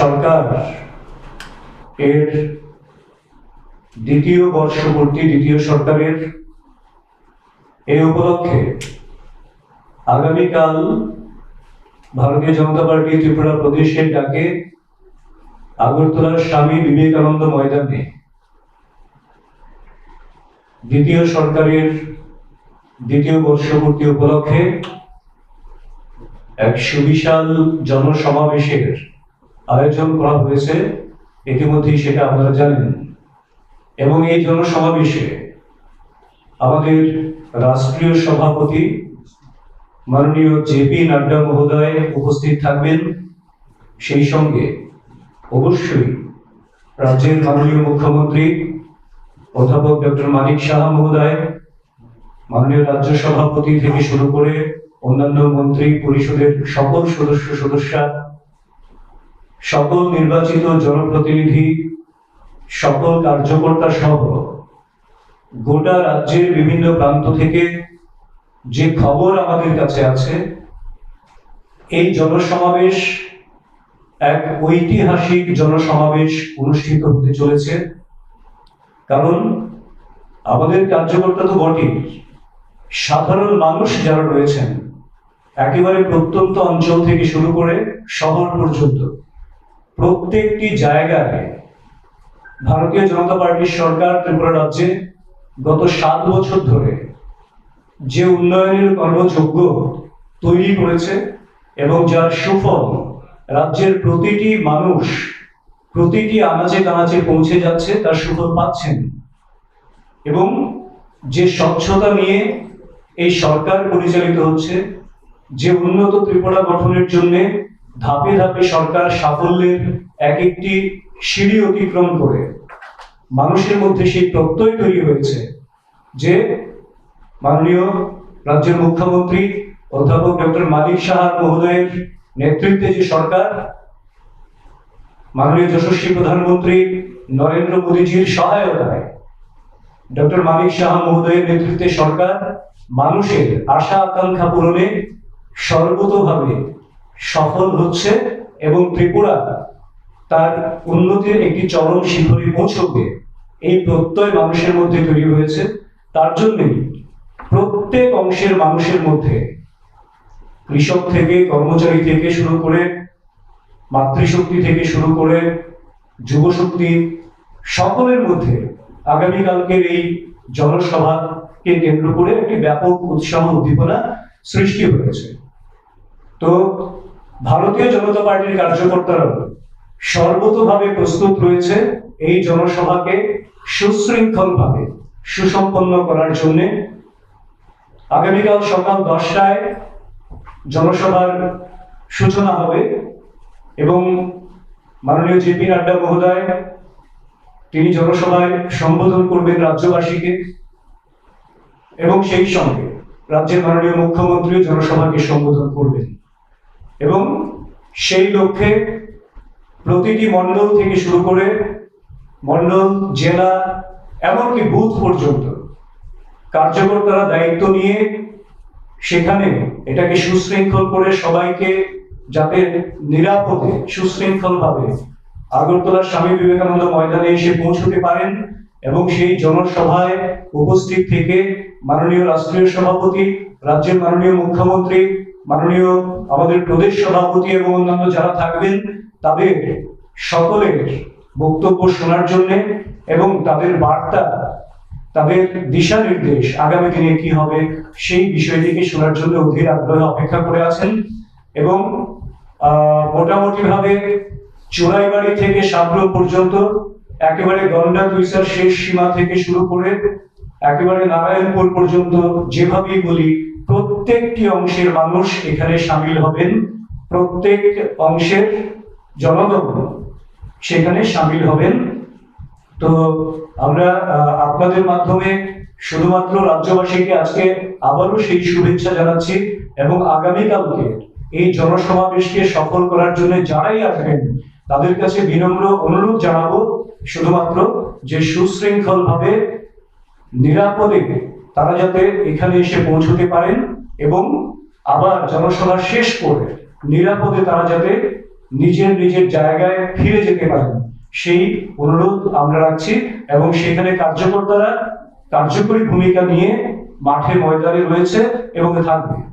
সরকার এর দ্বিতীয় বর্ষপূর্তি, দ্বিতীয় সরকারের এই উপলক্ষে আগামীকাল ভারতীয় জনতা পার্টি ত্রিপুরা প্রদেশের ডাকে আগরতলার স্বামী বিবেকানন্দ ময়দানে দ্বিতীয় সরকারের দ্বিতীয় বর্ষপূর্তি উপলক্ষে এক সুবিশাল জনসমাবেশের আয়োজন করা হয়েছে, ইতিমধ্যেই সেটা আপনারা জানেন। এবং এই জনসমাবেশে আমাদের রাষ্ট্রীয় সভাপতি মাননীয় জেপি নাড্ডা মহোদয় উপস্থিত থাকবেন। সেই সঙ্গে অবশ্যই রাজ্যের মাননীয় মুখ্যমন্ত্রী অধ্যাপক ডক্টর মানিক সাহা মহোদয়, মাননীয় রাজ্য সভাপতি থেকে শুরু করে অন্যান্য মন্ত্রী পরিষদের সকল সদস্য সদস্যা সকল নির্বাচিত জনপ্রতিনিধি, সকল কার্যকর্তা সহ গোটা রাজ্যের বিভিন্ন প্রান্ত থেকে যে খবর আমাদের কাছে আছে, এই জনসমাবেশ এক ঐতিহাসিক জনসমাবেশ অনুষ্ঠিত হতে চলেছে। কারণ আমাদের কার্যকর্তা তো বটেই। সাধারণ মানুষ যারা রয়েছেন, একেবারে প্রত্যন্ত অঞ্চল থেকে শুরু করে শহর পর্যন্ত প্রত্যেকটি জায়গায় ভারতীয় জনতা পার্টির সরকার ত্রিপুরা রাজ্যে গত সাত বছর ধরে যে উন্নয়নের কর্মযোগ্য তৈরি করেছে এবং যার সুফল রাজ্যের প্রতিটি মানুষ প্রতিটি আনাচে কানাচে পৌঁছে যাচ্ছে, তার সুফল পাচ্ছেন। এবং যে স্বচ্ছতা নিয়ে এই সরকার পরিচালিত হচ্ছে, যে উন্নত ত্রিপুরা গঠনের জন্য ধাপে ধাপে সরকার সাফল্যের এক একটি সিঁড়ি অতিক্রম করে মানুষের মধ্যে সেই প্রত্যয় তৈরি হয়েছে যে মাননীয় রাজ্যের মুখ্যমন্ত্রী অধ্যাপক ডক্টর মালিক সাহার মহোদয়ের নেতৃত্বে যে সরকার, মাননীয় যশস্বী প্রধানমন্ত্রী নরেন্দ্র মোদীজির সহায়তায় ডক্টর মানিক সাহা মহোদয়ের নেতৃত্বে সরকার মানুষের আশা আকাঙ্ক্ষা পূরণে সর্বতোভাবে সফল হচ্ছে এবং ত্রিপুরা তার উন্নতির একটি চরম শিখরে পৌঁছবে। এই প্রত্যয় মানুষের মধ্যে তৈরি হয়েছে। তার জন্যই প্রত্যেক অংশের মানুষের মধ্যে কৃষক থেকে, কর্মচারী থেকে শুরু করে মাতৃশক্তি থেকে শুরু করে যুবশক্তি সকলের মধ্যে আগামীকালকের এই জনসভাকে কেন্দ্র করে একটি ব্যাপক উৎসাহ উদ্দীপনা সৃষ্টি হয়েছে। তো ভারতীয় জনতা পার্টির কার্যকর্তারাও সর্বতোভাবে প্রস্তুত রয়েছে এই জনসভাকে সুশৃঙ্খলভাবে সুসম্পন্ন করার জন্য। আগামীকাল সকাল দশটায় জনসভার সূচনা হবে এবং মাননীয় জেপি নাড্ডা মহোদয়, তিনি জনসভায় সম্বোধন করবেন রাজ্যবাসীকে এবং সেই সঙ্গে রাজ্যের মাননীয় মুখ্যমন্ত্রীও জনসভাকে সম্বোধন করবেন। এবং সেই লক্ষ্যে প্রতিটি মণ্ডল থেকে শুরু করে মণ্ডল, জেলা, এমনকি বুথ পর্যন্ত কার্যকর কার্যকর্তারা দায়িত্ব নিয়ে সেখানে এটাকে সুশৃঙ্খল করে সবাইকে যাতে নিরাপদে সুশৃঙ্খল ভাবে আগরতলার স্বামী বিবেকানন্দ ময়দানে এসে পৌঁছতে পারেন এবং সেই জনসভায় উপস্থিত থেকে মাননীয় রাষ্ট্রীয় সভাপতি, রাজ্যের মাননীয় মুখ্যমন্ত্রী মাননীয় আমাদের প্রদেশ সভাপতি এবং অন্যান্য যারা থাকবেন, তাদের সকলের বক্তব্য শোনার জন্য এবং তাদের বার্তা, তাদের দিশা নির্দেশ আগামী দিনে কি হবে, সেই বিষয়টিকে শোনার জন্য অধীর আগ্রহে অপেক্ষা করে আছেন এবং মোটামুটিভাবে চোরাইবাড়ি থেকে সাবরুম পর্যন্ত একেবারে গন্ডা দুইসার শেষ সীমা থেকে শুরু করে একেবারে নারায়ণপুর পর্যন্ত যেভাবেই বলি প্রত্যেকটি অংশের মানুষ এখানে সামিল হবেন। প্রত্যেক অংশের জনগণ সেখানে সামিল হবেন। তো আমরা আপনাদের মাধ্যমে শুধুমাত্র রাজ্যবাসীকে আজকে আবারও সেই শুভেচ্ছা জানাচ্ছি এবং আগামীকালকে এই জনসমাবেশকে সফল করার জন্য যারাই আসবেন, তাদের কাছে বিনম্র অনুরোধ জানাব শুধুমাত্র যে সুশৃঙ্খল ভাবে নিরাপদে তারা যাতে এখানে এসে পৌঁছতে পারেন এবং আবার জনসভা শেষ করে নিরাপদে তারা যাতে নিজের নিজের জায়গায় ফিরে যেতে পারেন, সেই অনুরোধ আমরা রাখছি এবং সেখানে কার্যকর্তারা কার্যকরী ভূমিকা নিয়ে মাঠে ময়দানে রয়েছে এবং থাকবে।